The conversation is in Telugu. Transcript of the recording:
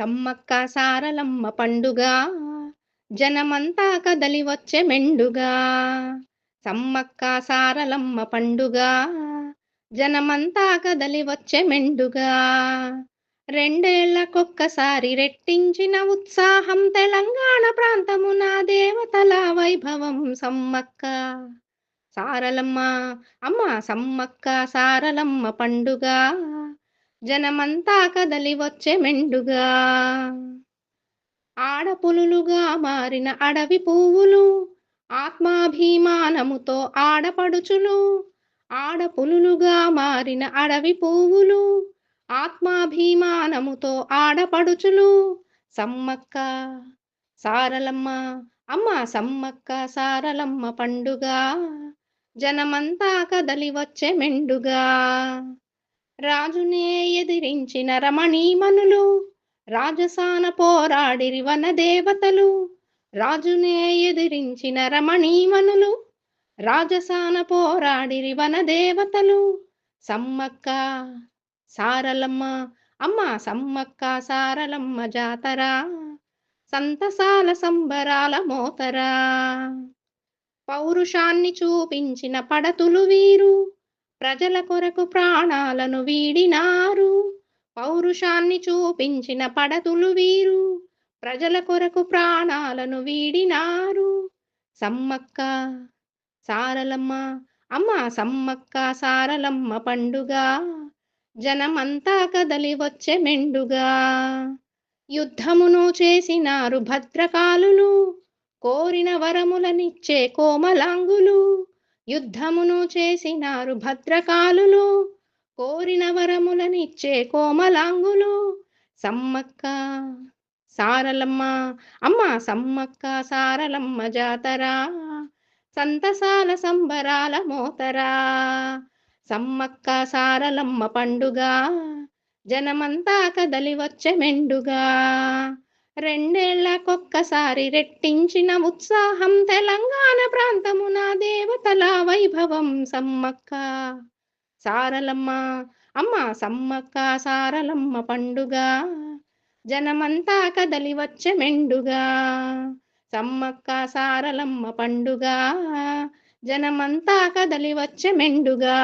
సమ్మక్క సారలమ్మ పండుగ. జనమంతా కదలి వచ్చే మెండుగా. సమ్మక్క సారలమ్మ పండుగ. జనమంతా కదలి వచ్చే మెండుగా. రెండేళ్ళకొక్కసారి రెట్టించిన ఉత్సాహం తెలంగాణ ప్రాంతమున దేవతల వైభవం సమ్మక్క. సారలమ్మ అమ్మ సమ్మక్క సారలమ్మ పండుగ. జనమంతా కదలి వచ్చే మెండుగా. ఆడపులులుగా మారిన అడవి పువ్వులు ఆత్మాభిమానముతో ఆడపడుచులు ఆడపులులుగా మారిన అడవి పువ్వులు ఆత్మాభిమానముతో ఆడపడుచులు. సమ్మక్క సారలమ్మ అమ్మ సమ్మక్క సారలమ్మ పండుగ. జనమంతా కదలి వచ్చే మెండుగా. రాజునే ఎదిరించిన రమణీమనులు రాజసాన పోరాడిరి వన దేవతలు. రాజునే ఎదిరించిన రమణీమనులు రాజసాన పోరాడిరి వన దేవతలు. సమ్మక్క సారలమ్మ అమ్మ సమ్మక్క సారలమ్మ జాతర. సంతసాల సంబరాల మోతరా. పౌరుషాన్ని చూపించిన పడతులు వీరు. ప్రజల కొరకు ప్రాణాలను వీడినారు. పౌరుషాన్ని చూపించిన పడతులు వీరు. ప్రజల కొరకు ప్రాణాలను వీడినారు. సమ్మక్క సారలమ్మ అమ్మ సమ్మక్క సారలమ్మ పండుగ. జనమంతా కదలి వచ్చే మెండుగా. యుద్ధమును చేసినారు భద్రకాలులు. కోరిన వరములనిచ్చే కోమలాంగులు. యుద్ధమును చేసినారు భద్రకాలులు కోరిన వరములనిచ్చే కోమలాంగులు. సమ్మక్క సారలమ్మ అమ్మ సమ్మక్క సారలమ్మ జాతర. సంతసాల సంబరాల మోతరా. సమ్మక్క సారలమ్మ పండుగ. జనమంతా కదలి వచ్చే మెండుగా. రెండేళ్ళకొక్కసారి రెట్టించిన ఉత్సాహం తెలంగాణ ప్రాంతమున దేవతల వైభవం సమ్మక్క. సారలమ్మ అమ్మ సమ్మక్క సారలమ్మ పండుగ. జనమంతా కదలి వచ్చే మెండుగా. సమ్మక్క సారలమ్మ పండుగ. జనమంతా కదలి వచ్చే మెండుగా.